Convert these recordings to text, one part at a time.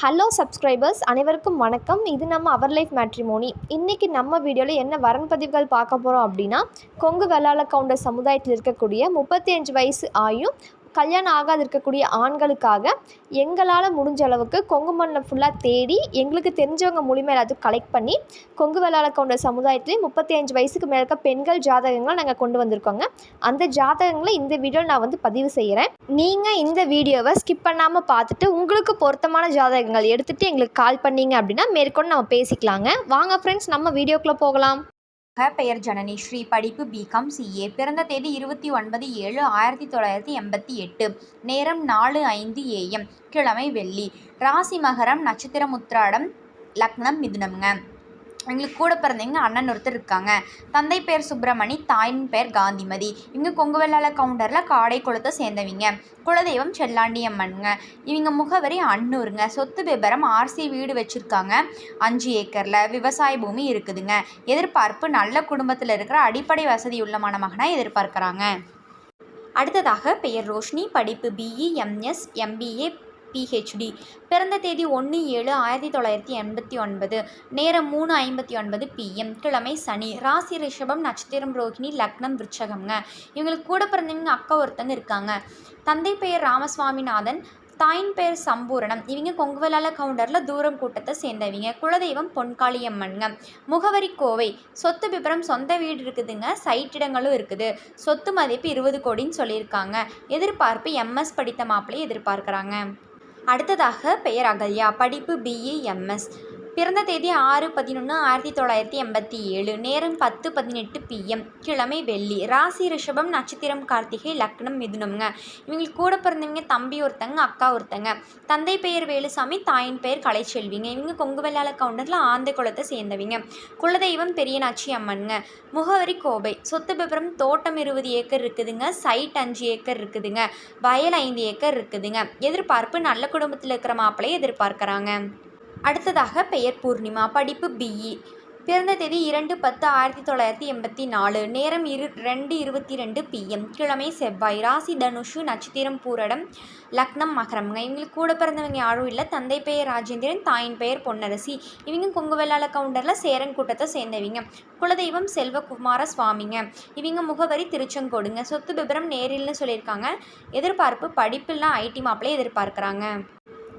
Hello subscribers அனைவருக்கும் வணக்கம். இது நம்ம அவர் லைஃப் மேட்ரிமோனி இன்றைக்கி நம்ம வீடியோவில் என்ன வரன் பதிவுகள் பார்க்க போகிறோம் அப்படின்னா கொங்கு வெள்ளாள கவுண்டர் சமுதாயத்தில் இருக்கக்கூடிய முப்பத்தி அஞ்சு வயசு ஆயும் கல்யாணம் ஆகாது இருக்கக்கூடிய ஆண்களுக்காக எங்களால் முடிஞ்ச அளவுக்கு கொங்கு மண்ணில் ஃபுல்லாக தேடி எங்களுக்கு தெரிஞ்சவங்க மூலிமா எல்லாத்தையும் கலெக்ட் பண்ணி கொங்கு வெள்ளாள கொண்ட சமுதாயத்துலேயும் முப்பத்தி அஞ்சு வயசுக்கு மேலே இருக்க பெண்கள் ஜாதகங்களை நாங்கள் கொண்டு வந்திருக்கோங்க. அந்த ஜாதகங்களை இந்த வீடியோவில் நான் வந்து பதிவு செய்கிறேன் நீங்கள் இந்த வீடியோவை ஸ்கிப் பண்ணாமல் பார்த்துட்டு உங்களுக்கு பொருத்தமான ஜாதகங்கள் எடுத்துகிட்டு எங்களுக்கு கால் பண்ணீங்க அப்படின்னா மேற்கொண்டு நம்ம பேசிக்கலாங்க. வாங்க ஃப்ரெண்ட்ஸ் நம்ம வீடியோக்குள்ளே போகலாம். பெயர் ஜனனி. ஸ்ரீ படிப்பு பிகாம் சிஏ பிறந்த தேதி இருபத்தி ஒன்பது ஏழு ஆயிரத்தி தொள்ளாயிரத்தி எண்பத்தி எட்டு. நேரம் நாலு ஐந்து ஏஎம் கிழமை வெள்ளி. ராசி மகரம் நட்சத்திரம் லக்னம் மிதுனம்ங்க. எங்களுக்கு கூட பிறந்தவங்க அண்ணன் ஒருத்தர் இருக்காங்க. தந்தை பேர் சுப்பிரமணி தாயின் பேர் காந்திமதி. இவங்க கொங்கு வெள்ளாள கவுண்டரில் காடை குளத்தை சேர்ந்தவங்க. குலதெய்வம் செல்லாண்டி அம்மனுங்க. இவங்க முகவரி அன்னூருங்க. சொத்து விபரம் ஆர்சி வீடு வச்சுருக்காங்க. அஞ்சு ஏக்கரில் விவசாய பூமி இருக்குதுங்க. எதிர்பார்ப்பு நல்ல குடும்பத்தில் இருக்கிற அடிப்படை வசதி உள்ள மணமகனாக எதிர்பார்க்குறாங்க. அடுத்ததாக பெயர் ரோஷினி படிப்பு பிஇ எம்எஸ் எம்பிஏ பிஹெச்டி பிறந்த தேதி ஒன்று ஏழு ஆயிரத்தி தொள்ளாயிரத்தி எண்பத்தி ஒன்பது. நேரம் மூணு ஐம்பத்தி ஒன்பது பிஎம் கிழமை சனி. ராசி ரிஷபம் நட்சத்திரம் ரோஹிணி லக்னம் விருச்சகம்ங்க. இவங்களுக்கு கூட பிறந்தவங்க அக்கா ஒருத்தங்க இருக்காங்க. தந்தை பெயர் ராமசுவாமிநாதன் தாயின் பெயர் சம்பூரணம். இவங்க கொங்குவலால கவுண்டரில் தூரம் கூட்டத்தை சேர்ந்தவங்க. குலதெய்வம் பொன்காளியம்மனுங்க. முகவரி கோவை. சொத்து விபரம் சொந்த வீடு இருக்குதுங்க. சைட் இடங்களும் இருக்குது. சொத்து மதிப்பு இருபது கோடின்னு சொல்லியிருக்காங்க. எதிர்பார்ப்பு எம்எஸ் படித்த மாப்பிள்ளையை எதிர்பார்க்குறாங்க. அடுத்ததாக பெயர் அகல்யா படிப்பு பிஏ எம்எஸ் பிறந்த தேதி ஆறு பதினொன்று ஆயிரத்தி தொள்ளாயிரத்தி எண்பத்தி ஏழு. நேரம் பத்து பதினெட்டு பிஎம் கிழமை வெள்ளி. ராசி ரிஷபம் நட்சத்திரம் கார்த்திகை லக்னம் மிதுனம்ங்க. இவங்களுக்கு கூட பிறந்தவங்க தம்பி ஒருத்தங்க அக்கா ஒருத்தங்க. தந்தை பெயர் வேலுசாமி தாயின் பெயர் கலைச்செல்விங்க. இவங்க கொங்கு வெள்ளாள கவுண்டரில் ஆந்தை குளத்தை சேர்ந்தவங்க. குலதெய்வம் பெரியநாச்சி அம்மனுங்க. முகவரி கோபை. சொத்து விபரம் தோட்டம் இருபது ஏக்கர் இருக்குதுங்க. சைட் அஞ்சு ஏக்கர் இருக்குதுங்க. வயல் ஐந்து ஏக்கர் இருக்குதுங்க. எதிர்பார்ப்பு நல்ல குடும்பத்தில் இருக்கிற மாப்பிள்ளையை எதிர்பார்க்குறாங்க. அடுத்ததாக பெயர் பூர்ணிமா படிப்பு பிஇ பிறந்த தேதி இரண்டு பத்து ஆயிரத்தி தொள்ளாயிரத்தி எண்பத்தி நாலு. நேரம் இரு ரெண்டு இருபத்தி ரெண்டு பிஎம் கிழமை செவ்வாய் ராசி தனுஷு நட்சத்திரம் பூரடம் லக்னம் மகரம். இவங்களுக்கு கூட பிறந்தவங்க யாரும் இல்லை. தந்தை பெயர் ராஜேந்திரன் தாயின் பெயர் பொன்னரசி. இவங்க கொங்கு வெள்ளாள கவுண்டரில் சேரன் கூட்டத்தை சேர்ந்தவங்க. குலதெய்வம் செல்வகுமார சுவாமிங்க. இவங்க முகவரி திருச்செங்கோடுங்க. சொத்து விபரம் நேரில்னு சொல்லியிருக்காங்க. எதிர்பார்ப்பு படிப்புலாம் ஐடி மாப்பிள்ளை எதிர்பார்க்குறாங்க.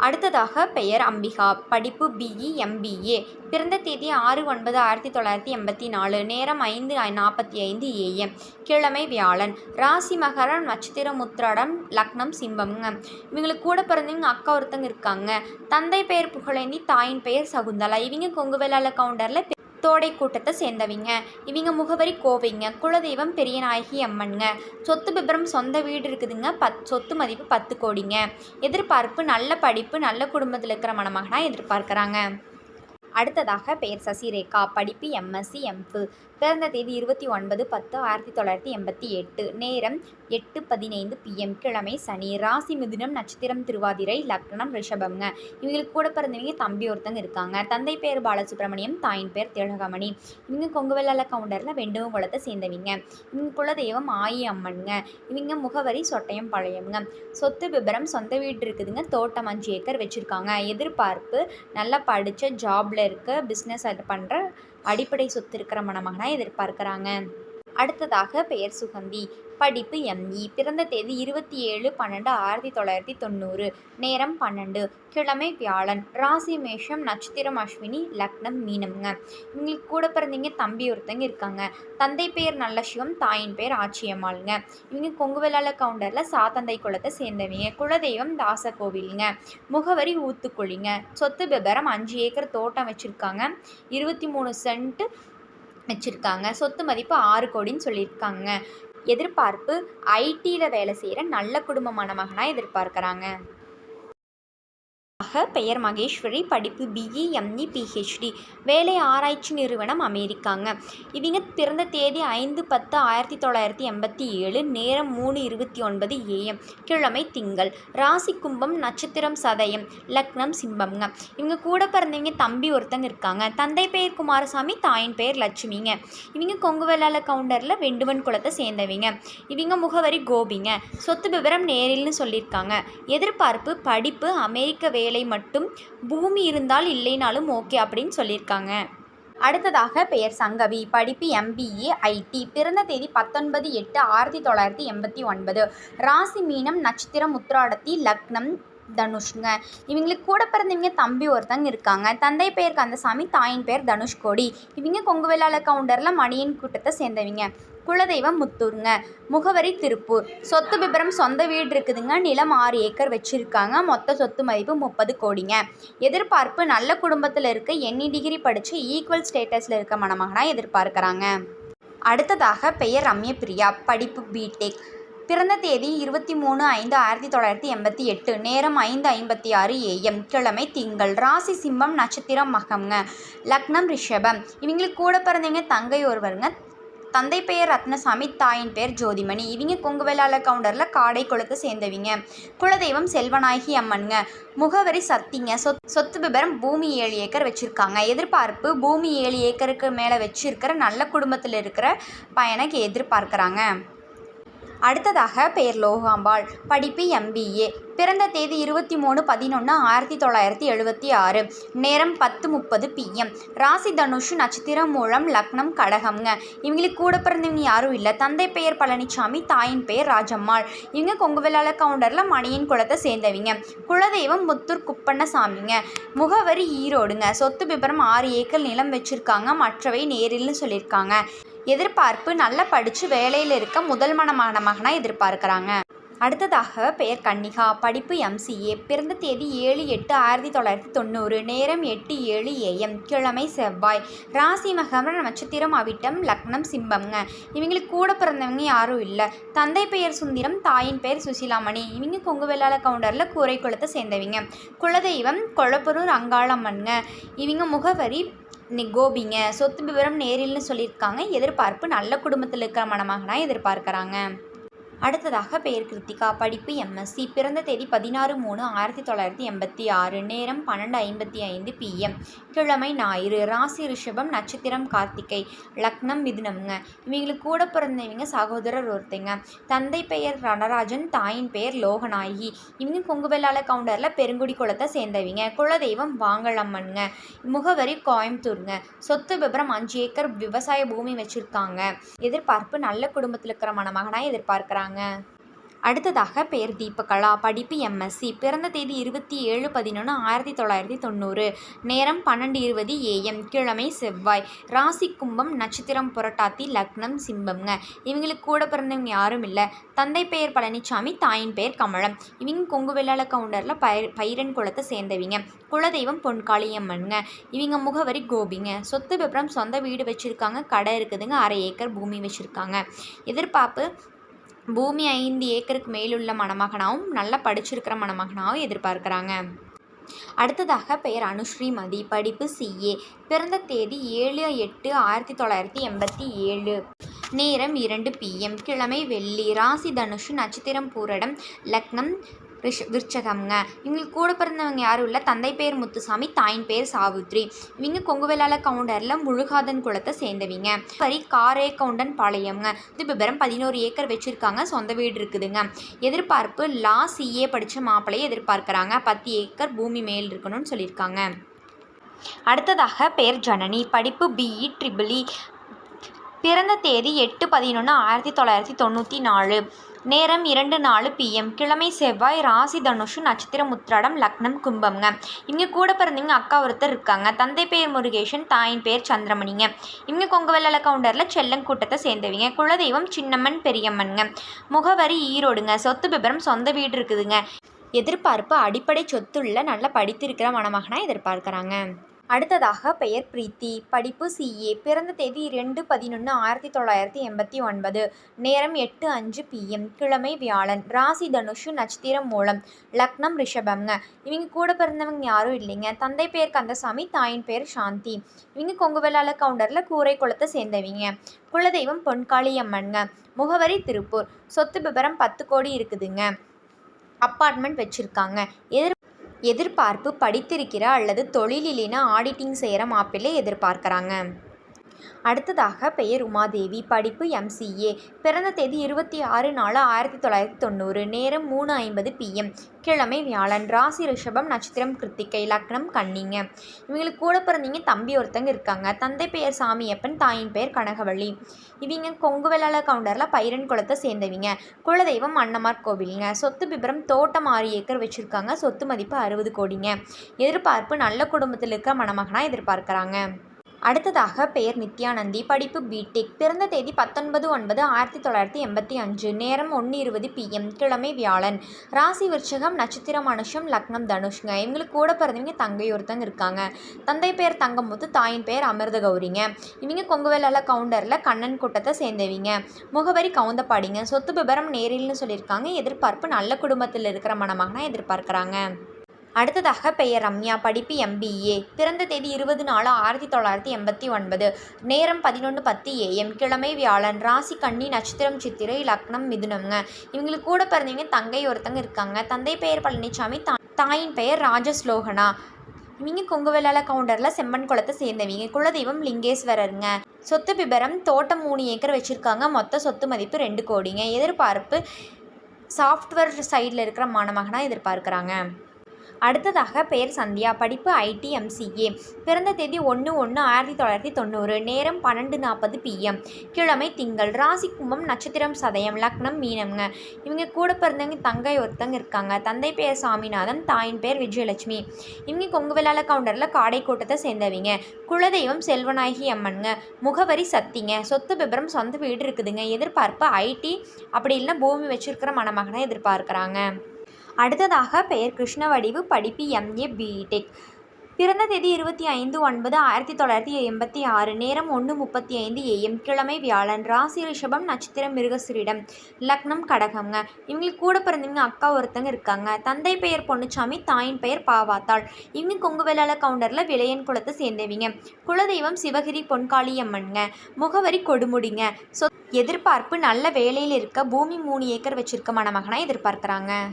அடுத்ததாக பெயர் அம்பிகா. படிப்பு பிஇ எம்பிஏ பிறந்த தேதி ஆறு ஒன்பது ஆயிரத்தி தொள்ளாயிரத்தி எண்பத்தி நாலு. நேரம் ஐந்து நாற்பத்தி ஐந்து ஏஎம் கிழமை வியாழன். ராசி மகரம் நட்சத்திரம் உத்திராடம் லக்னம் சிம்பம்ங்க இவங்களுக்கு கூட பிறந்தவங்க அக்கா ஒருத்தங்க இருக்காங்க. தந்தை பெயர் புகழேந்தி தாயின் பெயர் சகுந்தலா. இவங்க கொங்கு வேளாள கவுண்டரில் தோடை கூட்டத்தை சேர்ந்தவங்க. இவங்க முகவரி கோவைங்க குலதெய்வம் பெரியநாயகி அம்மனுங்க. சொத்து விபரம் சொந்த வீடு இருக்குதுங்க பத் சொத்து மதிப்பு பத்து கோடிங்க. எதிர்பார்ப்பு நல்ல படிப்பு நல்ல குடும்பத்தில் இருக்கிற மணமகனாக எதிர்பார்க்குறாங்க. அடுத்ததாக பெயர் சசிரேகா படிப்பு எம்எஸ்சி எம்ஃபில் பிறந்த தேதி இருபத்தி ஒன்பது பத்து ஆயிரத்தி தொள்ளாயிரத்தி எண்பத்தி எட்டு. நேரம் எட்டு பதினைந்து பிஎம் கிழமை சனி. ராசி மிதுனம் நட்சத்திரம் திருவாதிரை லக்னம் ரிஷபம்ங்க. இவங்களுக்கு கூட பிறந்தவங்க தம்பி ஒருத்தங்க இருக்காங்க. தந்தை பேர் பாலசுப்ரமணியம் தாயின் பேர் திலகமணி. இவங்க கொங்குவெல்லால கவுண்டரில் வெண்டுவம் குளத்தை சேர்ந்தவங்க. இவங்க குலதெய்வம் ஆயி அம்மனுங்க. இவங்க முகவரி சொட்டயம் பழையம்ங்க சொத்து விபரம் சொந்த வீடு இருக்குதுங்க. தோட்டம் அஞ்சு ஏக்கர் வச்சுருக்காங்க. எதிர்பார்ப்பு நல்லா படித்த ஜாபில் இருக்க பிஸ்னஸ் அது பண்ணுற அடிப்படை சொத்து இருக்கிற மணமகனாக எதிர்பார்க்குறாங்க. அடுத்ததாக பெயர் சுகந்தி. படிப்பு எம்இ பிறந்த தேதி இருபத்தி ஏழு பன்னெண்டு ஆயிரத்தி தொள்ளாயிரத்தி தொண்ணூறு. நேரம் பன்னெண்டு. கிழமை வியாழன். ராசி மேஷம் நட்சத்திரம் அஸ்வினி லக்னம் மீனம்ங்க. இவங்களுக்கு கூட பிறந்தீங்க தம்பி ஒருத்தங்க இருக்காங்க. தந்தை பெயர் நல்ல சிவம் தாயின் பெயர் ஆச்சியம்மாளுங்க. இவங்க கொங்கு வெள்ளாள கவுண்டரில் சாத்தந்தை குளத்தை சேர்ந்தவங்க. குலதெய்வம் தாச கோவிலுங்க முகவரி ஊத்துக்குழிங்க. சொத்து விபரம் அஞ்சு ஏக்கர் தோட்டம் வச்சுருக்காங்க. இருபத்தி மூணு சென்ட்டு வச்சுருக்காங்க. சொத்து மதிப்பு ஆறு கோடின்னு சொல்லியிருக்காங்க. எதிர்பார்ப்பு ஐடியில் வேலை செய்கிற நல்ல குடும்பமான மகனாக எதிர்பார்க்குறாங்க. ஆக பெயர் மகேஸ்வரி படிப்பு பிஇ எம்இ பிஹெச்டி வேலை ஆராய்ச்சி நிறுவனம் அமெரிக்காங்க. இவங்க பிறந்த தேதி ஐந்து பத்து ஆயிரத்தி தொள்ளாயிரத்தி எண்பத்தி ஏழு நேரம் மூணு இருபத்தி ஒன்பது ஏஎம் கிழமை திங்கள். ராசி கும்பம் நட்சத்திரம் சதயம் லக்னம் சிம்பம்ங்க. இவங்க கூட பிறந்தவங்க தம்பி ஒருத்தங்க இருக்காங்க. தந்தை பெயர் குமாரசாமி தாயின் பெயர் லட்சுமிங்க. இவங்க கொங்கு வெள்ளால கவுண்டரில் வெண்டுவன் குளத்தை சேர்ந்தவங்க. இவங்க முகவரி கோபிங்க. சொத்து விவரம் நேரில்னு சொல்லியிருக்காங்க. எதிர்பார்ப்பு படிப்பு அமெரிக்க வேலை வேலை மட்டும் பூமி இருந்தால் இல்லைனாலும் ஓகே அப்படின்னு சொல்லியிருக்காங்க. அடுத்ததாக பெயர் சங்கவி. படிப்பு எம்பிஏ ஐடி பிறந்த தேதி பத்தொன்பது எட்டு ஆயிரத்தி தொள்ளாயிரத்தி எண்பத்தி ஒன்பது. ராசி மீனம் நட்சத்திரம் உத்திராடத்தி லக்னம் தனுஷ்ங்க. இவங்களுக்கு கூட பிறந்தவங்க தம்பி ஒருத்தங்க இருக்காங்க. தந்தை பெயர் கந்தசாமி தாயின் பெயர் தனுஷ்கோடி இவங்க கொங்கு வேளாள கவுண்டரில் மணியன் கூட்டத்தை சேர்ந்தவங்க. குலதெய்வம் முத்தூருங்க. முகவரி திருப்பூர். சொத்து விபரம் சொந்த வீடு இருக்குதுங்க. நிலம் ஆறு ஏக்கர் வச்சுருக்காங்க. மொத்த சொத்து மதிப்பு முப்பது கோடிங்க. எதிர்பார்ப்பு நல்ல குடும்பத்தில் இருக்க எண்ணி டிகிரி படித்து ஈக்குவல் ஸ்டேட்டஸில் இருக்க மணமகனாக எதிர்பார்க்குறாங்க. அடுத்ததாக பெயர் ரம்ய பிரியா படிப்பு பிடெக் பிறந்த தேதி இருபத்தி மூணு ஐந்து ஆயிரத்தி தொள்ளாயிரத்தி எண்பத்தி எட்டு நேரம் ஐந்து ஐம்பத்தி ஆறு ஏஎம் கிழமை திங்கள் ராசி சிம்மம் நட்சத்திரம் மகம்ங்க. லக்னம் ரிஷபம். இவங்களுக்கு கூட பிறந்தவங்க தங்கை ஒருவருங்க. தந்தை பெயர் ரத்னசாமி தாயின் பெயர் ஜோதிமணி. இவங்க கொங்கு கவுண்டரில் காடை குளத்தை சேர்ந்தவிங்க. குலதெய்வம் செல்வநாயகி அம்மனுங்க. முகவரி சத்திங்க. சொத் சொத்து விபரம் பூமி ஏழு ஏக்கர் வச்சுருக்காங்க. எதிர்பார்ப்பு பூமி ஏழு ஏக்கருக்கு மேலே வச்சுருக்கிற நல்ல குடும்பத்தில் இருக்கிற பையனை எதிர்பார்க்குறாங்க. அடுத்ததாக பெயர் லோகாம்பாள். படிப்பு எம்பிஏ பிறந்த தேதி இருபத்தி மூணு பதினொன்று ஆயிரத்தி தொள்ளாயிரத்தி எழுபத்தி ஆறு. நேரம் பத்து முப்பது பிஎம் ராசி தனுஷ் நட்சத்திரம் மூலம் லக்னம் கடகம்ங்க. இவங்களுக்கு கூட பிறந்தவங்க யாரும் இல்லை. தந்தை பெயர் பழனிசாமி தாயின் பெயர் ராஜம்மாள். இவங்க கொங்கு கவுண்டரில் மணியன் குளத்தை சேர்ந்தவங்க. குலதெய்வம் முத்தூர் குப்பண்ணசாமிங்க. முகவரி ஈரோடுங்க. சொத்து விபரம் ஆறு ஏக்கர் நிலம் வச்சுருக்காங்க. மற்றவை நேரில்னு சொல்லியிருக்காங்க. எதிர்பார்ப்பு நல்லா படித்து வேலையில் இருக்க முதல் மனமான மகனாக எதிர்பார்க்குறாங்க. அடுத்ததாக பெயர் கன்னிகா. படிப்பு எம்சிஏ பிறந்த தேதி ஏழு எட்டு ஆயிரத்தி தொள்ளாயிரத்தி தொண்ணூறு. நேரம் எட்டு ஏழு ஏஎம் கிழமை செவ்வாய். ராசி மகர நட்சத்திரம் அவிட்டம் லக்னம் சிம்பம்ங்க இவங்களுக்கு கூட பிறந்தவங்க யாரும் இல்லை. தந்தை பெயர் சுந்தரம் தாயின் பெயர் சுசிலாமணி. இவங்க கொங்கு வெள்ளாள கவுண்டரில் கூரை குளத்தை சேர்ந்தவங்க. குலதெய்வம் கொளப்பரூர் அங்காளம்மனுங்க. இவங்க முகவரி கோபிங்க சொத்து விவரம் நேரில்னு சொல்லியிருக்காங்க. எதிர்பார்ப்பு நல்ல குடும்பத்தில் இருக்கிற மணமகனாக எதிர்பார்க்குறாங்க. அடுத்ததாக பெயர் கிருத்திகா. படிப்பு எம்எஸ்சி பிறந்த தேதி பதினாறு மூணு ஆயிரத்தி தொள்ளாயிரத்தி எண்பத்தி ஆறு. நேரம் பன்னெண்டு ஐம்பத்தி ஐந்து பிஎம் கிழமை ஞாயிறு. ராசி ரிஷபம் நட்சத்திரம் கார்த்திகை. லக்னம் மிதுனம்ங்க. இவங்களுக்கு கூட பிறந்தவங்க சகோதரர் ஒருத்தங்க. தந்தை பெயர் ரணராஜன் தாயின் பெயர் லோகநாயகி. இவங்க கொங்குவெல்லால கவுண்டரில் பெருங்குடி குளத்தை சேர்ந்தவங்க. குலதெய்வம் வாங்கலம்மனுங்க. முகவரி கோயம்புத்தூருங்க. சொத்து விபரம் அஞ்சு ஏக்கர் விவசாய பூமி வச்சுருக்காங்க. எதிர்பார்ப்பு நல்ல குடும்பத்தில் இருக்கிற மணமகனாக எதிர்பார்க்குறாங்க. அடுத்ததாக பெயர் தீபகலா. படிப்பு எம்எஸ்சி பிறந்த தேதி இருபத்தி ஏழு பதினொன்று ஆயிரத்தி தொள்ளாயிரத்தி தொண்ணூறு. நேரம் பன்னெண்டு இருபது ஏஎம் கிழமை செவ்வாய். ராசி கும்பம் நட்சத்திரம் புரட்டாத்தி லக்னம் சிம்பம்ங்க. இவங்களுக்கு கூட பிறந்தவங்க யாரும் இல்லை. தந்தை பெயர் பழனிசாமி தாயின் பெயர் கமலம். இவங்க கொங்கு வெள்ளாள கவுண்டரில் பயிர் பயிரன் குளத்தை சேர்ந்தவங்க. குலதெய்வம் பொன்காளியம்மனுங்க. இவங்க முகவரி கோபிங்க. சொத்து விபரம் சொந்த வீடு வச்சுருக்காங்க. கடை இருக்குதுங்க. அரை ஏக்கர் பூமி வச்சுருக்காங்க. எதிர்பார்ப்பு பூமி ஐந்து ஏக்கருக்கு மேலுள்ள மணமகனாகவும் நல்லா படிச்சிருக்கிற மணமகனாகவும் எதிர்பார்க்குறாங்க. அடுத்ததாக பெயர் அனுஸ்ரீமதி படிப்பு சிஏ பிறந்த தேதி ஏழு எட்டு ஆயிரத்தி தொள்ளாயிரத்தி எண்பத்தி ஏழு. நேரம் இரண்டு பிஎம் கிழமை வெள்ளி. ராசி தனுஷு நட்சத்திரம் பூரடம். லக்னம் ரிஷ் விருச்சகம்ங்க. இவங்களுக்கு கூட பிறந்தவங்க யாரும் இல்லை. தந்தை பேர் முத்துசாமி தாயின் பேர் சாவித்ரி. இவங்க கொங்கு கவுண்டரில் முழுகாதன் குளத்தை சேர்ந்தவங்க. சரி காரே கவுண்டன் பாளையம்ங்க. இது விபரம் பதினோரு ஏக்கர் வச்சுருக்காங்க. சொந்த வீடு இருக்குதுங்க. எதிர்பார்ப்பு லா சிஏ படித்த மாப்பிள்ளையை எதிர்பார்க்குறாங்க. பத்து ஏக்கர் பூமி மேல் இருக்கணும்னு சொல்லியிருக்காங்க. அடுத்ததாக பெயர் ஜனனி. படிப்பு பிஇ ட்ரிபிளி e, e. பிறந்த தேதி எட்டு பதினொன்று ஆயிரத்தி தொள்ளாயிரத்தி தொண்ணூற்றி நாலு. நேரம் இரண்டு நாலு பிஎம் கிழமை செவ்வாய் ராசி தனுஷு நட்சத்திரம் உத்திராடம் லக்னம் கும்பம்ங்க. இவங்க கூட பிறந்தவங்க அக்கா ஒருத்தர் இருக்காங்க. தந்தை பேர் முருகேஷன் தாயின் பேர் சந்திரமணிங்க. இவங்க கொங்கவெல்லல கவுண்டரில் செல்லங்கூட்டத்தை சேர்ந்தவங்க. குலதெய்வம் சின்னம்மன் பெரியம்மனுங்க. முகவரி ஈரோடுங்க. சொத்து விபரம் சொந்த வீடு இருக்குதுங்க. எதிர்பார்ப்பு அடிப்படை சொத்துள்ள நல்லா படித்திருக்கிற மணமகனாக எதிர்பார்க்குறாங்க. அடுத்ததாக பெயர் பிரீத்தி. படிப்பு சிஏ பிறந்த தேதி ரெண்டு பதினொன்று ஆயிரத்தி தொள்ளாயிரத்தி எண்பத்தி ஒன்பது. நேரம் எட்டு அஞ்சு பிஎம் கிழமை வியாழன். ராசி தனுஷு நட்சத்திரம் மூலம். லக்னம் ரிஷபம்ங்க. இவங்க கூட பிறந்தவங்க யாரும் இல்லைங்க. தந்தை பேர் கந்தசாமி தாயின் பேர் சாந்தி. இவங்க கொங்கு வெள்ளாள கவுண்டரில் கூரை குளத்தை சேர்ந்தவங்க. குலதெய்வம் பொன்காளியம்மன்ங்க. முகவரி திருப்பூர். சொத்து விபரம் பத்து கோடி இருக்குதுங்க. அப்பார்ட்மெண்ட் வச்சுருக்காங்க. எதிர் எதிர்பார்ப்பு படித்திருக்கிற அல்லது தொழிலிலின ஆடிட்டிங் செய்கிற மாப்பிள்ளை எதிர்பார்க்குறாங்க. அடுத்ததாக பெயர் உமாதேவி. படிப்பு எம்சிஏ பிறந்த தேதி இருபத்தி ஆறு நாலு ஆயிரத்தி தொள்ளாயிரத்தி தொண்ணூறு. நேரம் மூணு ஐம்பது பிஎம் கிழமை வியாழன். ராசி ரிஷபம் நட்சத்திரம் கிருத்திகை லக்னம் கன்னிங்க. இவங்களுக்கு கூட பிறந்தீங்க தம்பி ஒருத்தங்க இருக்காங்க. தந்தை பெயர் சாமியப்பன் தாயின் பெயர் கனகவள்ளி. இவங்க கொங்கு வெள்ளாள கவுண்டரில் பைரன் குளத்தை சேர்ந்தவங்க. குலதெய்வம் அன்னமார் கோவிலுங்க. சொத்து விபரம் தோட்டம் ஆறு ஏக்கர் வச்சுருக்காங்க. சொத்து மதிப்பு அறுபது கோடிங்க. எதிர்பார்ப்பு நல்ல குடும்பத்தில் இருக்கிற மணமகனாக எதிர்பார்க்குறாங்க. அடுத்ததாக பெயர் நித்யானந்தி. படிப்பு பிடெக் பிறந்த தேதி பத்தொன்பது ஒன்பது ஆயிரத்தி தொள்ளாயிரத்தி எண்பத்தி அஞ்சு. நேரம் ஒன்று இருபது பிஎம் கிழமை வியாழன். ராசி விருச்சகம் நட்சத்திரம் மனுஷம் லக்னம் தனுஷ்ங்க. இவங்களுக்கு கூட பிறந்தவங்க தங்கை ஒருத்தங்க இருக்காங்க. தந்தை பெயர் தங்கமுத்து தாயின் பெயர் அமிர்த கௌரிங்க இவங்க கொங்குவேலால கவுண்டரில் கண்ணன் கூட்டத்தை சேர்ந்தவங்க. முகவரி கவுந்தப்பாடிங்க சொத்து விபரம் நேரில்னு சொல்லியிருக்காங்க. எதிர்பார்ப்பு நல்ல குடும்பத்தில் இருக்கிற மனமாக எதிர்பார்க்குறாங்க. அடுத்ததாக பெயர் ரம்யா படிப்பு எம்பிஏ பிறந்த தேதி இருபது நாலு ஆயிரத்தி தொள்ளாயிரத்தி எண்பத்தி ஒன்பது. நேரம் பதினொன்று பத்து ஏஎம் கிழமை வியாழன் ராசி கண்ணி நட்சத்திரம் சித்திரை லக்னம் மிதுனம்ங்க இவங்களுக்கு கூட பிறந்தவங்க தங்கை ஒருத்தங்க இருக்காங்க. தந்தை பெயர் பழனிசாமி தா தாயின் பெயர் ராஜஸ்லோகனா. இவங்க கொங்குவெல்லால கவுண்டரில் செம்மன் குளத்தை சேர்ந்தவங்க. குலதெய்வம் லிங்கேஸ்வரருங்க. சொத்து விபரம் தோட்டம் மூணு ஏக்கர் வச்சுருக்காங்க. மொத்த சொத்து மதிப்பு ரெண்டு கோடிங்க. எதிர்பார்ப்பு சாஃப்ட்வேர் சைடில் இருக்கிற மாணமகனாக எதிர்பார்க்குறாங்க. அடுத்ததாக பெயர் சந்தியா படிப்பு ஐடி எம்சிஏ பிறந்த தேதி ஒன்று ஒன்று ஆயிரத்தி தொள்ளாயிரத்தி தொண்ணூறு நேரம் பன்னெண்டு நாற்பது பிஎம் கிழமை திங்கள் ராசி கும்பம் நட்சத்திரம் சதயம் லக்னம் மீனம்ங்க. இவங்க கூட பிறந்தவங்க தங்கை ஒருத்தங்க இருக்காங்க. தந்தை பெயர் சாமிநாதன் தாயின் பெயர் விஜயலட்சுமி. இவங்க கொங்கு விளால கவுண்டரில் காடை கூட்டத்தை சேர்ந்தவங்க. குலதெய்வம் செல்வநாயகி அம்மனுங்க. முகவரி சத்திங்க. சொத்து விபரம் சொந்த வீடு இருக்குதுங்க. எதிர்பார்ப்பு ஐடி அப்படி இல்லைன்னா பூமி வச்சிருக்கிற மணமகனை எதிர்பார்க்குறாங்க. அடுத்ததாக பெயர் கிருஷ்ணவடிவு படிப்பு எம்ஏ பிடெக் பிறந்த தேதி இருபத்தி ஐந்து ஒன்பது ஆயிரத்தி தொள்ளாயிரத்தி எண்பத்தி ஆறு. நேரம் ஒன்று முப்பத்தி ஐந்து ஏஎம் கிழமை வியாழன். ராசி ரிஷபம் நட்சத்திரம் மிருகசுரிடம். லக்னம் கடகம்ங்க இவங்களுக்கு கூட பிறந்தவங்க அக்கா ஒருத்தங்க இருக்காங்க. தந்தை பெயர் பொன்னுச்சாமி தாயின் பெயர் பாவாத்தாள். இவங்க கொங்கு கவுண்டரில் விளையன் குலத்தை சேர்ந்தவங்க. குலதெய்வம் சிவகிரி பொன்காளி அம்மனுங்க. முகவரி கொடுமுடிங்க. சொ எதிர்பார்ப்பு நல்ல வேலையில் இருக்க பூமி மூணு ஏக்கர் வச்சிருக்க மணமகனாக எதிர்பார்க்குறாங்க.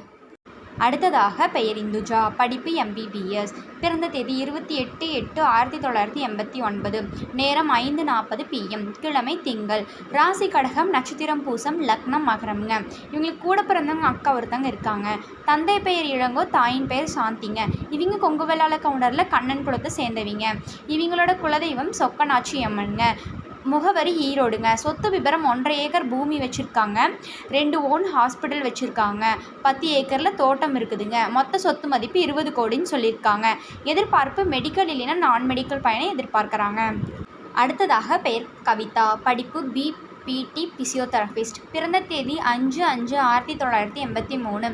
அடுத்ததாக பெயர் இந்துஜா. படிப்பு எம்பிபிஎஸ் பிறந்த தேதி இருபத்தி எட்டு எட்டு ஆயிரத்தி தொள்ளாயிரத்தி எண்பத்தி ஒன்பது. நேரம் ஐந்து நாற்பது பிஎம் கிழமை திங்கள். ராசி கடகம் நட்சத்திரம் பூசம் லக்னம் மகரம்ங்க. இவங்களுக்கு கூட பிறந்தவங்க அக்கா ஒருத்தங்க இருக்காங்க. தந்தை பெயர் இளங்கோ தாயின் பெயர் சாந்திங்க. இவங்க கொங்கு வெள்ளாள கவுண்டரில் கண்ணன் குலத்தை சேர்ந்தவங்க. இவங்களோட குலதெய்வம் சொக்கநாச்சி அம்மனுங்க முகவரி ஈரோடுங்க. சொத்து விபரம் ஒன்றரை ஏக்கர் பூமி வச்சுருக்காங்க. ரெண்டு ஓன் ஹாஸ்பிட்டல் வச்சுருக்காங்க. பத்து ஏக்கரில் தோட்டம் இருக்குதுங்க. மொத்த சொத்து மதிப்பு இருபது கோடின்னு சொல்லியிருக்காங்க. எதிர்பார்ப்பு மெடிக்கல் இல்லைன்னா நான் மெடிக்கல் பயனை எதிர்பார்க்குறாங்க. அடுத்ததாக பெயர் கவிதா. படிப்பு பி பிடி பிசியோதெரபிஸ்ட் பிறந்த தேதி அஞ்சு அஞ்சு ஆயிரத்தி தொள்ளாயிரத்தி எண்பத்தி மூணு.